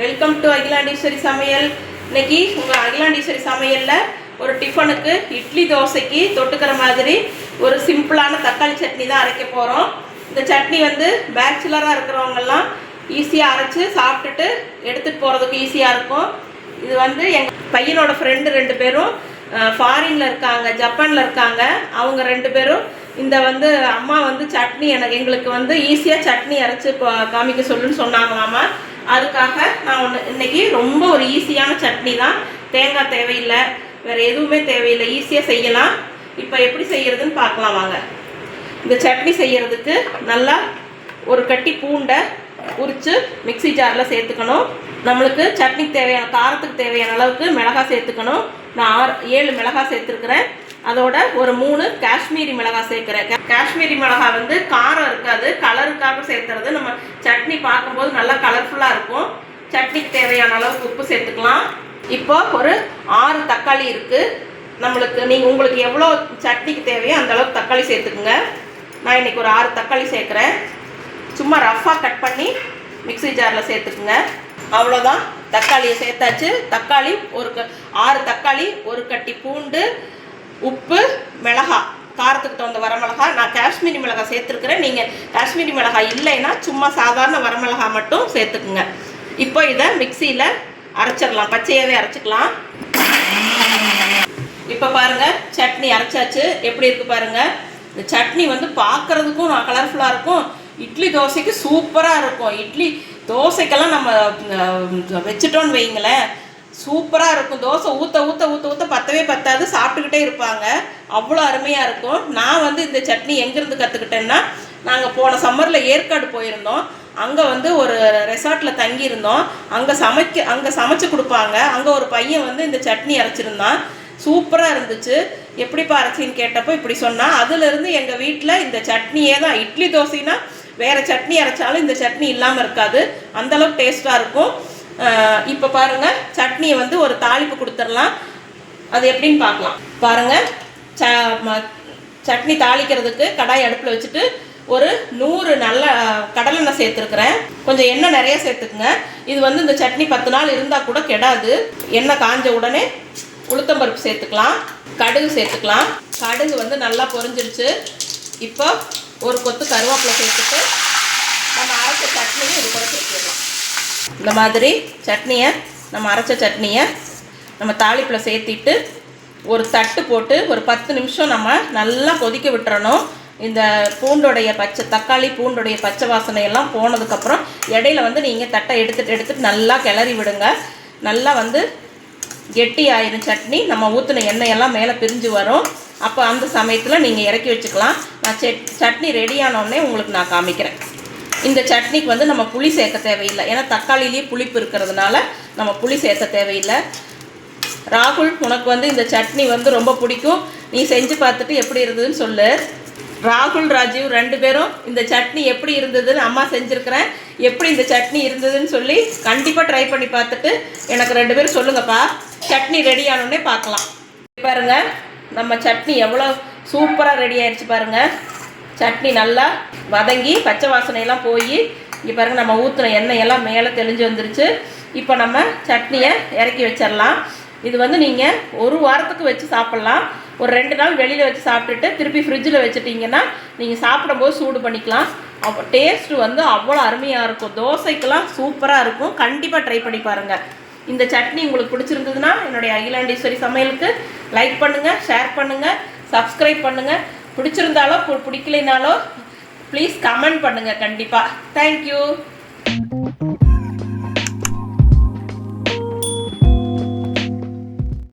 Welcome to Akilandeswari சமையல். இன்னைக்கு உங்கள் அகிலாண்டீஸ்வரி சமையலில் ஒரு டிஃபனுக்கு இட்லி தோசைக்கு தொட்டுக்கிற மாதிரி ஒரு சிம்பிளான தக்காளி சட்னி தான் அரைக்க போகிறோம் இந்த சட்னி வந்து பேச்சுலராக இருக்கிறவங்கெல்லாம் ஈஸியாக அரைச்சி சாப்பிட்டுட்டு எடுத்துகிட்டு போகிறதுக்கு ஈஸியாக இருக்கும். இது வந்து எங்கள் பையனோட ஃப்ரெண்டு ரெண்டு பேரும் ஃபாரினில் இருக்காங்க ஜப்பானில் இருக்காங்க. அவங்க ரெண்டு பேரும் இந்த வந்து அம்மா வந்து சட்னி எனக்கு எங்களுக்கு வந்து ஈஸியாக சட்னி அரைச்சி காமிக்க சொல்லுன்னு சொன்னாங்க மாமா அதுக்காக நான் ஒன்று இன்னைக்கு ரொம்ப ஒரு ஈஸியான சட்னி தான். தேங்காய் தேவையில்லை. வேறு எதுவுமே தேவையில்லை. ஈஸியாக செய்யலாம். இப்போ எப்படி செய்கிறதுன்னு பார்க்கலாம் வாங்க. இந்த சட்னி செய்கிறதுக்கு நல்லா ஒரு கட்டி பூண்டை உரித்து மிக்ஸி ஜாரில் சேர்த்துக்கணும். நம்மளுக்கு சட்னிக்கு தேவையான காரத்துக்கு தேவையான அளவுக்கு மிளகாய் சேர்த்துக்கணும். நான் ஆறு ஏழு மிளகாய் சேர்த்துருக்குறேன். அதோட ஒரு மூணு காஷ்மீரி மிளகாய் சேர்க்குறேன் காஷ்மீரி மிளகாய் வந்து காரம் இருக்காது கலருக்காக சேர்த்துறது நம்ம சட்னி பார்க்கும்போது நல்லா கலர்ஃபுல்லாக இருக்கும். சட்னிக்கு தேவையான அளவுக்கு உப்பு சேர்த்துக்கலாம். இப்போ ஒரு ஆறு தக்காளி இருக்குது நம்மளுக்கு நீங்கள் உங்களுக்கு எவ்வளோ சட்னிக்கு தேவையோ அந்த அளவுக்கு தக்காளி சேர்த்துக்குங்க. நான் இன்னைக்கு ஒரு ஆறு தக்காளி சேர்க்குறேன். சும்மா ரஃப்பாக கட் பண்ணி மிக்ஸி ஜாரில் சேர்த்துக்குங்க. அவ்வளோதான் தக்காளியை சேர்த்தாச்சு. தக்காளி ஒரு க ஆறு தக்காளி ஒரு கட்டி பூண்டு உப்பு மிளகாய் காரத்துக்கு தகுந்த வரமிளகா. நான் காஷ்மீரி மிளகாய் சேர்த்துருக்குறேன். நீங்கள் காஷ்மீரி மிளகாய் இல்லைன்னா சும்மா சாதாரண வரமிளகாய் மட்டும் சேர்த்துக்குங்க. இப்போ இதை மிக்சியில் அரைச்சிடலாம். பச்சையாகவே அரைச்சிக்கலாம். இப்போ பாருங்க சட்னி அரைச்சாச்சு. எப்படி இருக்குது பாருங்கள் இந்த சட்னி வந்து பார்க்கறதுக்கும் நான் கலர்ஃபுல்லாக இருக்கும். இட்லி தோசைக்கு சூப்பராக இருக்கும். இட்லி தோசைக்கெல்லாம் நம்ம வச்சுட்டோன்னு வைங்களேன். சூப்பராக இருக்கும். தோசை ஊற்ற ஊற்ற ஊற்ற ஊற்ற பத்தவே பத்தாது. சாப்பிட்டுக்கிட்டே இருப்பாங்க. அவ்வளோ அருமையாக இருக்கும். நான் வந்து இந்த சட்னி எங்கேருந்து கற்றுக்கிட்டேன்னா நாங்கள் போன சம்மரில் ஏற்காடு போயிருந்தோம். அங்கே வந்து ஒரு ரெசார்ட்டில் தங்கியிருந்தோம். அங்கே சமைக்க அங்கே சமைச்சு கொடுப்பாங்க. அங்கே ஒரு பையன் வந்து இந்த சட்னி அரைச்சிருந்தான். சூப்பராக இருந்துச்சு. எப்படிப்பா அரைச்சின்னு கேட்டப்போ இப்படி சொன்னால் அதுலேருந்து எங்கள் வீட்டில் இந்த சட்னியே தான். இட்லி தோசைனா வேறு சட்னி அரைச்சாலும் இந்த சட்னி இல்லாமல் இருக்காது. அந்தளவுக்கு டேஸ்ட்டாக இருக்கும். இப்போ பாருங்கள் சட்னியை வந்து ஒரு தாளிப்பு கொடுத்துடலாம். அது எப்படின்னு பார்க்கலாம். பாருங்கள் ச ம- சட்னி தாளிக்கிறதுக்கு கடாய் அடுப்பில் வச்சுட்டு ஒரு நூறு நல்ல கடலெண்ணெய் சேர்த்துருக்குறேன். கொஞ்சம் எண்ணெய் நிறைய சேர்த்துக்குங்க. இது வந்து இந்த சட்னி பத்து நாள் இருந்தால் கூட கெடாது. எண்ணெய் காஞ்ச உடனே உளுத்தம்பருப்பு சேர்த்துக்கலாம். கடுகு சேர்த்துக்கலாம். கடுகு வந்து நல்லா பொரிஞ்சிருச்சு. இப்போ ஒரு கொத்து கருவேப்பிலை சேர்த்துட்டு நம்ம அரைச்ச சட்னியும் இது கூட சேர்த்துக்கலாம். இந்த மாதிரி சட்னியை நம்ம அரைச்ச சட்னியை நம்ம தாளிப்பில் சேர்த்திட்டு ஒரு தட்டு போட்டு ஒரு பத்து நிமிஷம் நம்ம நல்லா கொதிக்க விட்டுறணும். இந்த பூண்டோடைய பச்சை தக்காளி பூண்டுடைய பச்சை வாசனையெல்லாம் போனதுக்கப்புறம் இடையில வந்து நீங்கள் தட்டை எடுத்துட்டு எடுத்துட்டு நல்லா கிளறி விடுங்க. நல்லா வந்து கெட்டி ஆயிரும் சட்னி. நம்ம ஊற்றின எண்ணெயெல்லாம் மேலே பிரிஞ்சு வரும். அப்போ அந்த சமயத்தில் நீங்கள் இறக்கி வச்சுக்கலாம். நான் செட் சட்னி ரெடியானோடனே உங்களுக்கு நான் காமிக்கிறேன். இந்த சட்னிக்கு வந்து நம்ம புளி சேர்க்க தேவையில்லை. ஏன்னா தக்காளிலேயே புளிப்பு இருக்கிறதுனால நம்ம புளி சேர்க்க தேவையில்லை. ராகுல் உனக்கு வந்து இந்த சட்னி வந்து ரொம்ப பிடிக்கும். நீ செஞ்சு பார்த்துட்டு எப்படி இருந்ததுன்னு சொல்லு. ராகுல் ராஜீவ் ரெண்டு பேரும் இந்த சட்னி எப்படி இருந்ததுன்னு அம்மா செஞ்சுருக்கிறேன். எப்படி இந்த சட்னி இருந்ததுன்னு சொல்லி கண்டிப்பாக ட்ரை பண்ணி பார்த்துட்டு எனக்கு ரெண்டு பேரும் சொல்லுங்கப்பா. சட்னி ரெடி ஆனோடனே பார்க்கலாம். பாருங்க நம்ம சட்னி எவ்வளோ சூப்பராக ரெடி ஆயிடுச்சு பாருங்கள் சட்னி நல்லா வதங்கி பச்சை வாசனையெல்லாம் போய் இங்கே பாருங்கள் நம்ம ஊற்றின எண்ணெய் எல்லாம் மேலே தெளிஞ்சு வந்துருச்சு. இப்போ நம்ம சட்னியை இறக்கி வச்சிடலாம் இது வந்து நீங்கள் ஒரு வாரத்துக்கு வச்சு சாப்பிட்லாம். ஒரு ரெண்டு நாள் வெளியில் வச்சு சாப்பிட்டுட்டு திருப்பி ஃப்ரிட்ஜில் வச்சுட்டிங்கன்னா நீங்கள் சாப்பிடும்போது சூடு பண்ணிக்கலாம். அப்போ டேஸ்ட்டு வந்து அவ்வளோ அருமையாக இருக்கும். தோசைக்கெல்லாம் சூப்பராக இருக்கும். கண்டிப்பாக ட்ரை பண்ணி பாருங்கள் இந்த சட்னி உங்களுக்கு பிடிச்சிருந்ததுன்னா என்னுடைய அகிலாண்டீஸ்வரி சமையலுக்கு லைக் பண்ணுங்கள் ஷேர் பண்ணுங்கள் சப்ஸ்கிரைப் பண்ணுங்கள் பிடிச்சிருந்தாலோ பிடிக்கலைனாலோ ப்ளீஸ் கமெண்ட் பண்ணுங்கள் கண்டிப்பாக தேங்க்யூ